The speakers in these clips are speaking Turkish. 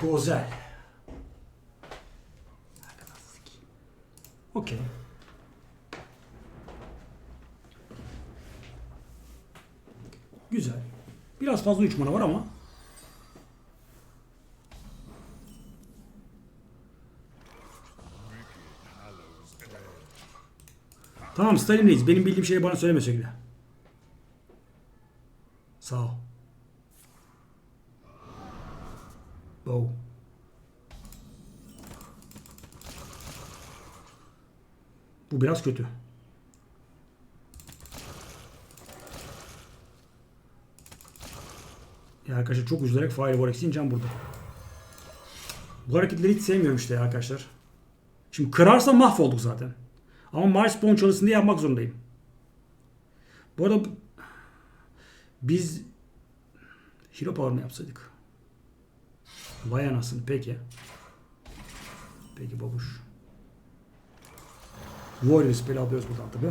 Gozel. Okey. Güzel. Biraz fazla 3 mana var ama. Tamam Stalin'deyiz. Benim bildiğim şeyi bana söyleme sevgili. Sağ ol. Bow. Bu biraz kötü. Ya arkadaşlar çok üzülerek Firewall ineceğim burada. Bu hareketleri hiç sevmiyorum işte ya arkadaşlar. Şimdi kırarsa mahvolduk zaten. Ama Mars Bone çalışsın diye yapmak zorundayım. Bu arada biz Hero Power mı yapsaydık? Vay anasını peki. Peki babuş. Warrior spell alıyoruz buradan tabi.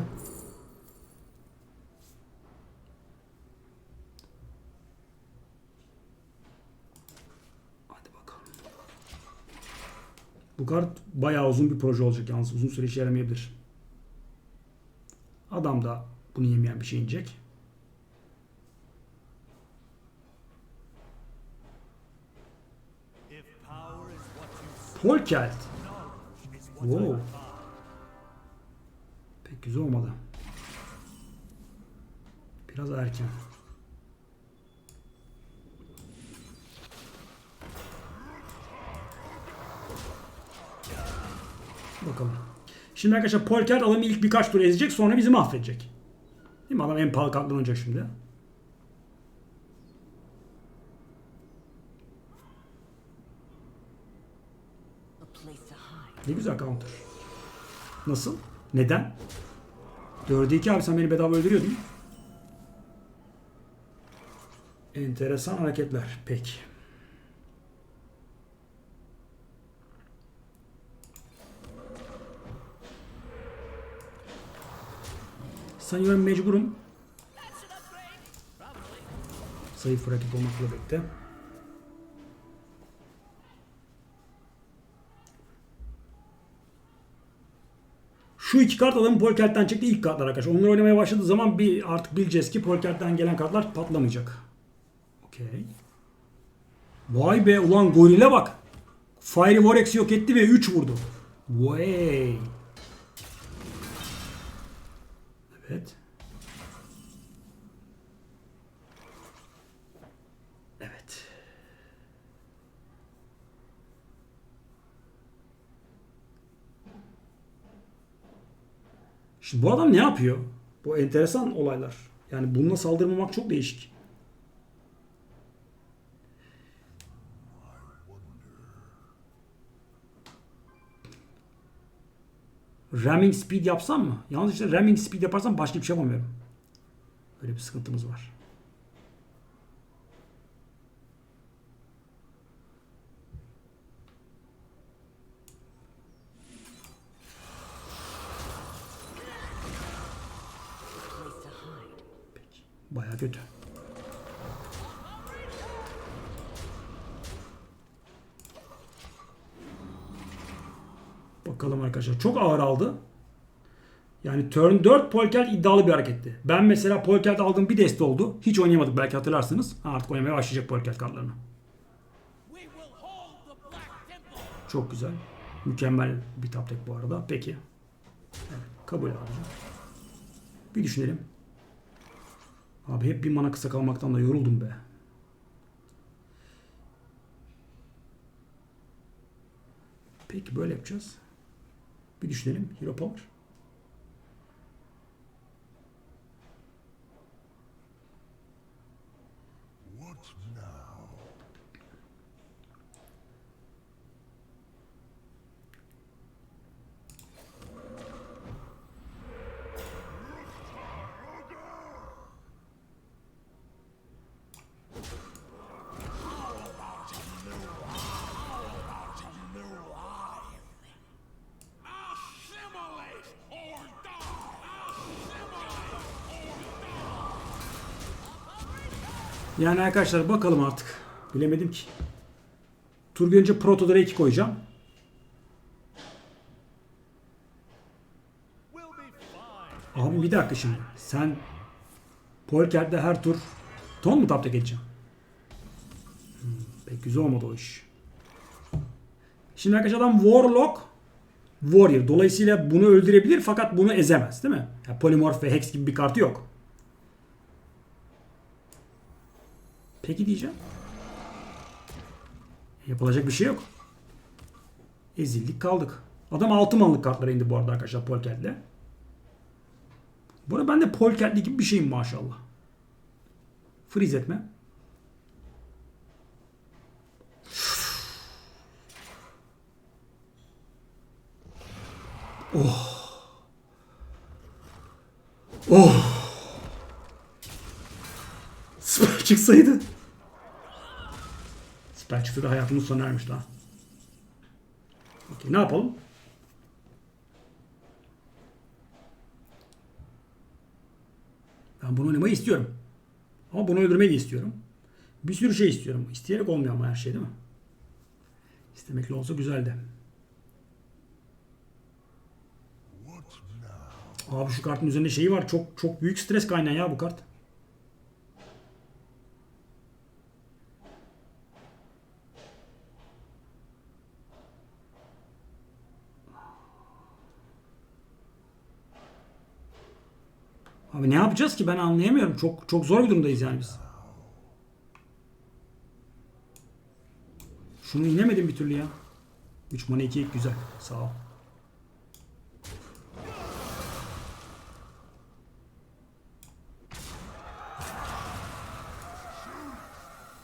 Hadi bakalım. Bu kart bayağı uzun bir proje olacak yalnız. Uzun süre işe yaramayabilir. Adam da bunu yemeyen bir şey inecek. Polkelt. Wow. Pek güzel olmadı. Biraz erken. Bakalım. Şimdi arkadaşlar Polkert adamı ilk birkaç tur ezecek sonra bizi mahvedecek. Değil mi? Adam en pahalı katlanacak şimdi. Ne güzel counter. Nasıl? Neden? 4'e 2 abi sen beni bedava öldürüyordun. Enteresan hareketler. Peki. Sanıyorum mecburum. Zayıf rakip olmakla birlikte. Şu iki kart adamın Polkert'ten çıktı ilk kartlar arkadaşlar. Onları oynamaya başladığı zaman bir artık bileceğiz ki Polkert'ten gelen kartlar patlamayacak. Okey. Vay be ulan gorile bak. Fiery Vorex'i yok etti ve 3 vurdu. Vay. Evet. Şimdi bu adam ne yapıyor? Bu enteresan olaylar. Yani bununla saldırmamak çok değişik. Ramming speed yapsam mı? Yalnız işte ramming speed yaparsam başka bir şey yapamıyorum. Öyle bir sıkıntımız var. Baya kötü. Bakalım arkadaşlar. Çok ağır aldı. Yani turn 4 Polkelt iddialı bir hareketti. Ben mesela Polkelt aldığım bir deste oldu. Hiç oynayamadık belki hatırlarsınız. Ha, Artık oynamaya başlayacak Polkelt kartlarını. Çok güzel. Mükemmel bir tek bu arada. Peki. Evet, kabul abicim. Bir düşünelim. Abi hep bir mana kısa kalmaktan da yoruldum be. Peki böyle yapacağız. Bir düşünelim. Hero Power. Assimilate Yani arkadaşlar bakalım artık. Bilemedim ki. Tur önce Proto Drake koyacağım. Abi bir dakika şimdi. Sen Polkert'te her tur ton mu tapta geçeceksin? Hmm, pek güzel olmadı o iş. Şimdi arkadaşlar adam Warlock Warrior. Dolayısıyla bunu öldürebilir fakat bunu ezemez değil mi? Yani Polymorph ve Hex gibi bir kartı yok. Peki diyeceğim. Yapılacak bir şey yok. Ezildik kaldık. Adam 6 manlık kartlara indi bu arada arkadaşlar Polkert'le. Bu arada ben de Polkert'li gibi bir şeyim maşallah. Freeze etme. Oh. Oh. Süper çıksaydı. Süper çıktı da hayatımız sona ermiş daha. Okey ne yapalım? Ben bunu oynamayı istiyorum. Ama bunu öldürmeyi de istiyorum. Bir sürü şey istiyorum. İsteyerek olmuyor ama her şey değil mi? İstemekle olsa güzeldi. Abi şu kartın üzerinde şeyi var. Çok çok büyük stres kaynağı ya bu kart. Abi ne yapacağız ki ben anlayamıyorum. Çok çok zor bir durumdayız yani biz. Şunu inemedim bir türlü ya. 3 mana 2 güzel. Sağ ol.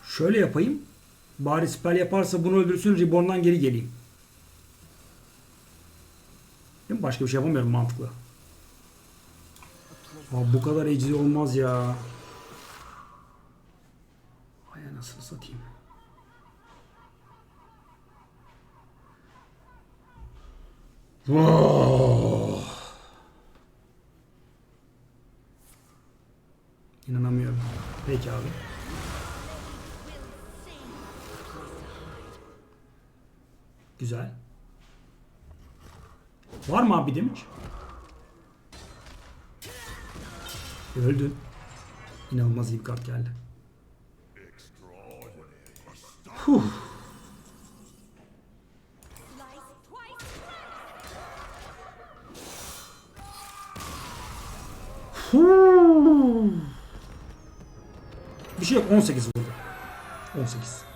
Şöyle yapayım. Bari spell yaparsa bunu öldürsün. Reborn'dan geri geleyim. Değil mi? Başka bir şey yapamıyorum mantıklı. Abi bu kadar eczi olmaz ya. Ay anasını satayım. Oh. İnanamıyorum. Peki abi. Güzel. Var mı abi damage? Öldü. İnanılmaz iyi bir kart geldi. Huh. Huh. Bir şey yok 18 vurdu. 18.